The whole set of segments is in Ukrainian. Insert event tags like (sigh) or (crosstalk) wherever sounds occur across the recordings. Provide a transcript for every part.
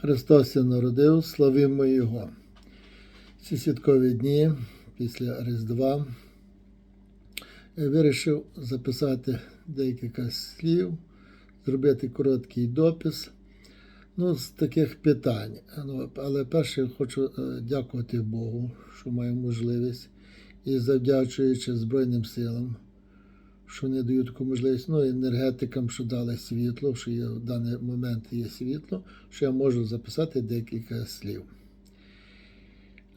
Христос і народив, славімо Його. Ці святкові дні після Різдва я вирішив записати декілька слів, зробити короткий допис. Ну, з таких питань. Ну, але перше хочу е, дякувати Богу, що маю можливість, і завдячуючи Збройним силам, що не дають таку можливість, ну, енергетикам, що дали світло, що є в даний момент є світло, що я можу записати декілька слів.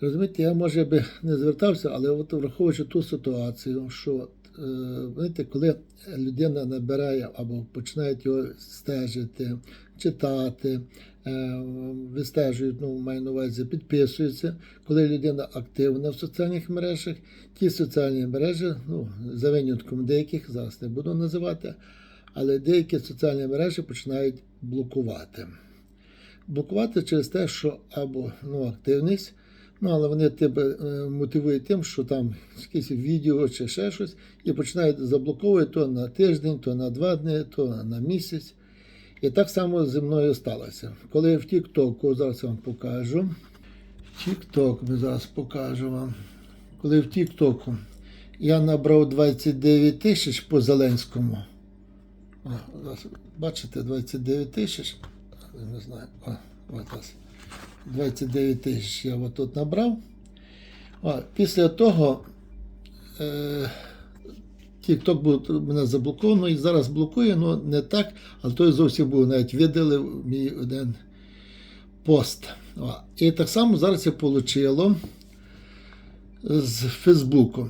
Розумієте, я може би не звертався, але от враховуючи ту ситуацію, що е, знаєте, коли людина набирає або починає його стежити, читати, вистежують, ну, маю на увазі, підписуються, коли людина активна в соціальних мережах, ті соціальні мережі, ну, за винятком деяких, зараз не буду називати, але деякі соціальні мережі починають блокувати. Блокувати через те, що або ну, активність, Ну, але вони тебе е, мотивують тим, що там якесь відео чи ще щось, і починають заблоковувати то на тиждень, то на два дні, то на місяць. І так само зі мною сталося. Коли я в Тіктоку, зараз я вам покажу. Тікток ми зараз покажу вам. Коли в Тіктоку я набрав 29 тисяч по Зеленському. О, бачите, 29 тисяч. Не знаю. О, зараз. 29 тисяч я от тут набрав. О, після того е, TikTok був мене заблоковано і зараз блокує, ну не так, але той зовсім був навіть видалив мій один пост. І так само зараз я отримало з Фейсбуку,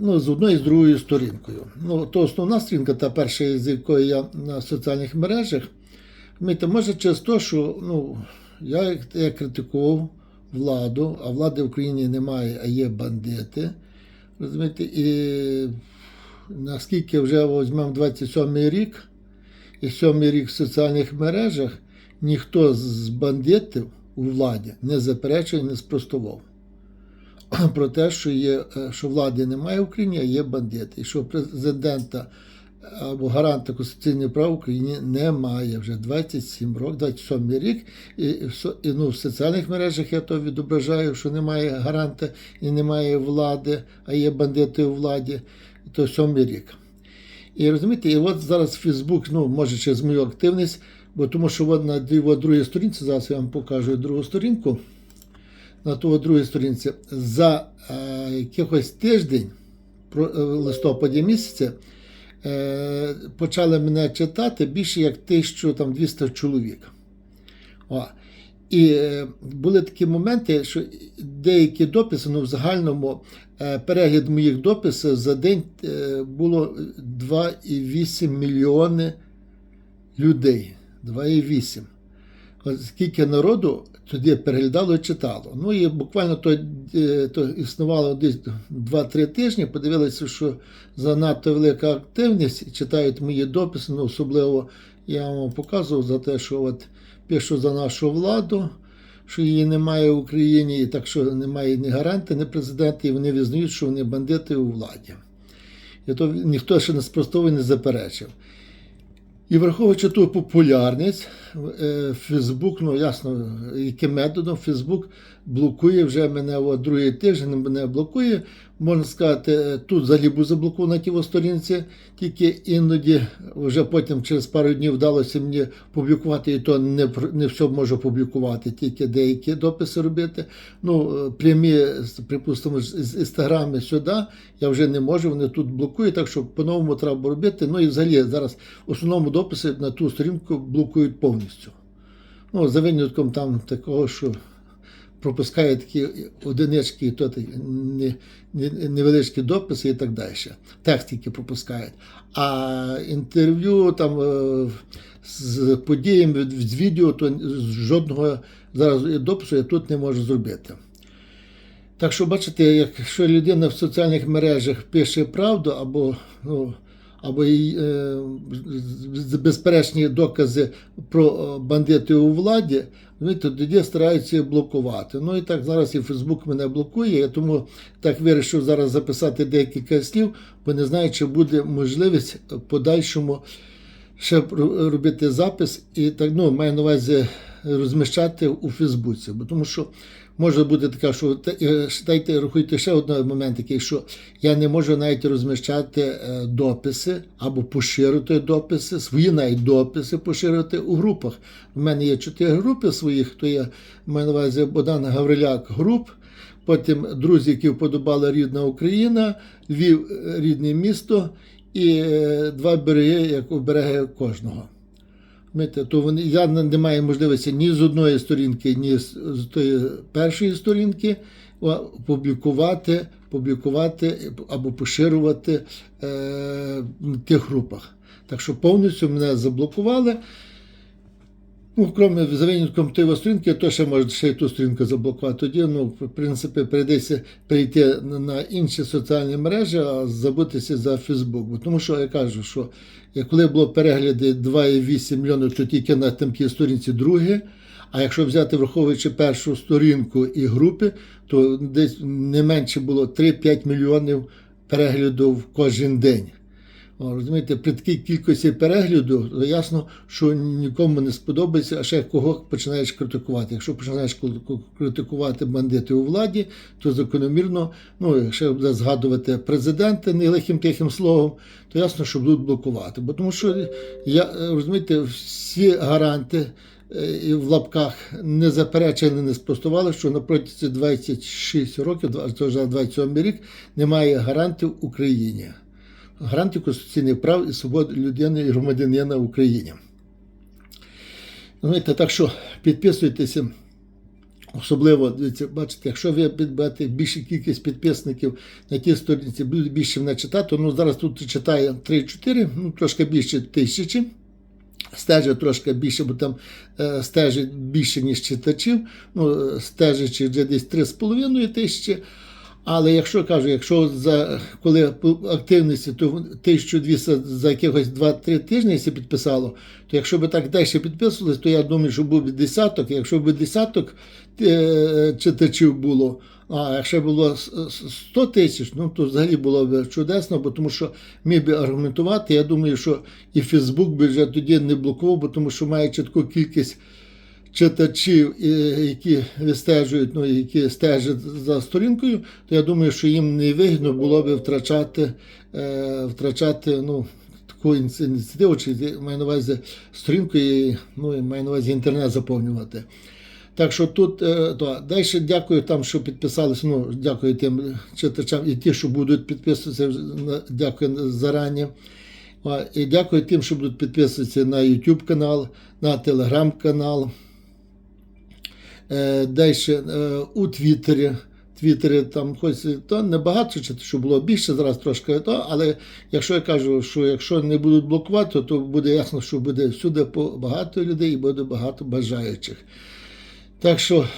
ну, з одною і з другою сторінкою. Ну, то основна сторінка, та перша, з якої я на соціальних мережах, Розумієте, може через те, що ну, я, я критикував владу, а влади в Україні немає, а є бандити. Розумієте, і наскільки вже візьмемо 27-й рік, і 7-й рік в соціальних мережах, ніхто з бандитів у владі не заперечує, не спростував. (clears throat) Про те, що є, е, що влади немає в Україні, а є бандити. І що президента або гаранта конституційних прав в Україні немає вже 27 років, 27 рік. І, і, ну, в соціальних мережах я то відображаю, що немає гаранта і немає влади, а є бандити у владі, то 7 рік. І розумієте, і от зараз Фейсбук, ну, може через мою активність, бо тому що от на от другій сторінці, зараз я вам покажу другу сторінку. На ту другій сторінці за е, якихось тиждень, е, листопаді місяця, е, почали мене читати більше як 1200 чоловік. О. І е, були такі моменти, що деякі дописи, ну в загальному е, перегляд моїх дописів за день е, було 2,8 мільйони людей. 2,8. Скільки народу тоді переглядало і читало. Ну і буквально то, е, то існувало десь 2-3 тижні. Подивилися, що занадто велика активність, читають мої дописи, ну особливо я вам показував за те, що от пишу за нашу владу, що її немає в Україні, і так що немає ні гаранта, ні президента, і вони визнають, що вони бандити у владі. І то ніхто ще не спростовує, не заперечив. І враховуючи ту популярність, е, Фейсбук, ну ясно, яким методом Фейсбук блокує вже мене о, другий тиждень, мене блокує. Можна сказати, е, тут взагалі був заблокований тій сторінці, тільки іноді вже потім через пару днів вдалося мені публікувати, і то не, не все можу публікувати, тільки деякі дописи робити. Ну, е, прямі, припустимо, з інстаграми сюди я вже не можу, вони тут блокують, так що по-новому треба робити. Ну і взагалі зараз в основному дописи на ту сторінку блокують повністю. Ну, за винятком там такого, що пропускає такі одинички, то не- не- невеличкі дописи і так далі. Текст тільки пропускають. А інтерв'ю там е, з подіями, з відео, то жодного зараз допису я тут не можу зробити. Так що, бачите, якщо людина в соціальних мережах пише правду або, ну, або е, безперечні докази про е, бандити у владі, ну, тоді стараються блокувати. Ну і так зараз і Фейсбук мене блокує, я тому так вирішив зараз записати декілька слів, бо не знаю, чи буде можливість подальшому ще робити запис. І так, ну, маю на увазі розміщати у Фейсбуці. Бо тому що може бути така, що е, дайте рахуйте ще один момент такий, що я не можу навіть розміщати е, дописи або поширити дописи, свої навіть дописи поширити у групах. У мене є чотири групи своїх, то є маю на увазі Богдан Гавриляк груп. Потім друзі, які вподобали рідна Україна, Львів е, рідне місто і два береги, як у береги кожного. Знаєте, то вони, я не маю можливості ні з одної сторінки, ні з, тої першої сторінки опублікувати публікувати, публікувати або поширювати е, в тих групах. Так що повністю мене заблокували. Ну, крім за винятком тієї сторінки, то ще може ще й ту сторінку заблокувати. Тоді, ну, в принципі, прийдеться перейти на- інші соціальні мережі, а забутися за Фейсбук. Тому що я кажу, що коли було перегляди 2,8 мільйонів, то тільки на тімкій сторінці друге. А якщо взяти, враховуючи першу сторінку і групи, то десь не менше було 3-5 мільйонів переглядів кожен день. Розумієте, при такій кількості перегляду то ясно, що нікому не сподобається, а ще кого починаєш критикувати. Якщо починаєш критикувати бандити у владі, то закономірно, ну якщо буде згадувати президента не лихим тихим словом, то ясно, що будуть блокувати. Бо тому що я е, розумієте, всі гаранти. е, І в лапках не заперечили, не спростували, що на протязі 26 років, два- це вже 27 рік, немає гарантів Україні гарантів конституційних прав і свобод людини і громадянина в Україні. Знаєте, так що підписуйтеся. Особливо, дивіться, бачите, якщо ви підберете більшу кількість підписників на тій сторінці, буде більше мене читати. Ну, зараз тут читає 3-4, ну, трошки більше тисячі. Стежить трошки більше, бо там е, стежить більше, ніж читачів. Ну, е, стежачи вже десь 3,5 тисячі. Але якщо кажу, якщо за коли по активності, то 1200 за якихось 2-3 тижні якщо підписало, то якщо б так далі підписувалось, то я думаю, що був би десяток. Якщо б десяток е, читачів було, а якщо було с- с- 100 тисяч, ну то взагалі було б чудесно, бо тому що міг би аргументувати. Я думаю, що і Фейсбук би вже тоді не блокував, бо тому що має чітку кількість читачів, які вистежують, ну, які стежать за сторінкою, то я думаю, що їм не вигідно було б втрачати, е, втрачати ну, таку ініціативу, чи маю на увазі сторінку, і, ну, маю на увазі інтернет заповнювати. Так що тут е, то. далі дякую там, що підписалися. Ну, дякую тим читачам і ті, що будуть підписуватися, дякую зарані. І дякую тим, що будуть підписуватися на YouTube канал, на Telegram канал. Е, Далі е, у Твіттері. Твіттері там хоч то небагато, чи що було більше, зараз трошки то, але якщо я кажу, що якщо не будуть блокувати, то буде ясно, що буде всюди багато людей і буде багато бажаючих. Так що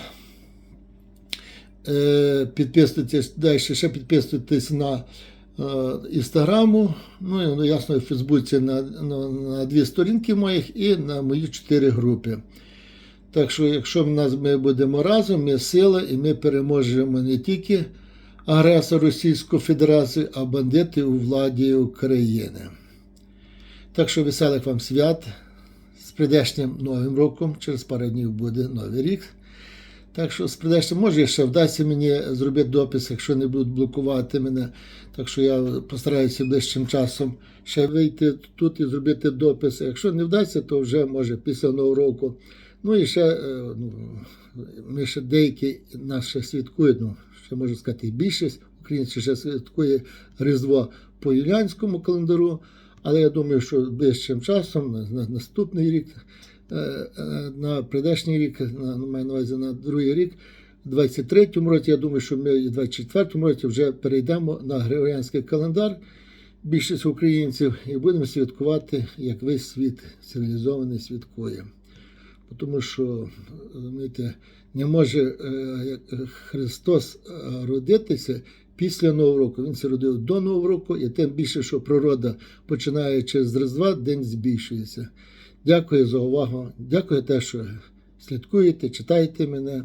е, підписуйтесь далі, ще підписуйтесь на інстаграму, ну ну, ясно, в Фейсбуці на, на, на дві сторінки моїх і на мої чотири групи. Так що, якщо ми будемо разом, ми сила, і ми переможемо не тільки агресора Російської Федерації, а бандити у владі України. Так що веселих вам свят з прийдешнім Новим роком, через пару днів буде Новий рік. Так що з прийдешнім, може, ще вдасться мені зробити допис, якщо не будуть блокувати мене. Так що я постараюся ближчим часом ще вийти тут і зробити допис. Якщо не вдасться, то вже може після Нового року. Ну і ще е, ну, ми ще деякі нас ще святкують, ну, ще можу сказати, більшість українців ще святкує Різдво по юліанському календару. Але я думаю, що ближчим часом, на, на наступний рік, е, е, на прийдешній рік, на, маю на увазі на другий рік, в 23-му році, я думаю, що ми і в 24-му році вже перейдемо на Григоріанський календар, більшість українців, і будемо святкувати, як весь світ цивілізований святкує. Тому що, розумієте, не може е, Христос е, родитися після Нового року. Він це родив до Нового року, і тим більше, що природа, починаючи з Різдва, день збільшується. Дякую за увагу. Дякую те, що слідкуєте, читайте мене,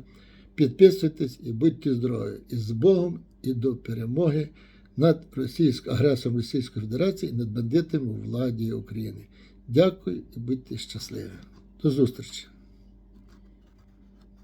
підписуйтесь і будьте здорові. І з Богом, і до перемоги над російською агресором Російської Федерації і над бандитами у владі України. Дякую і будьте щасливі. До зустрічі!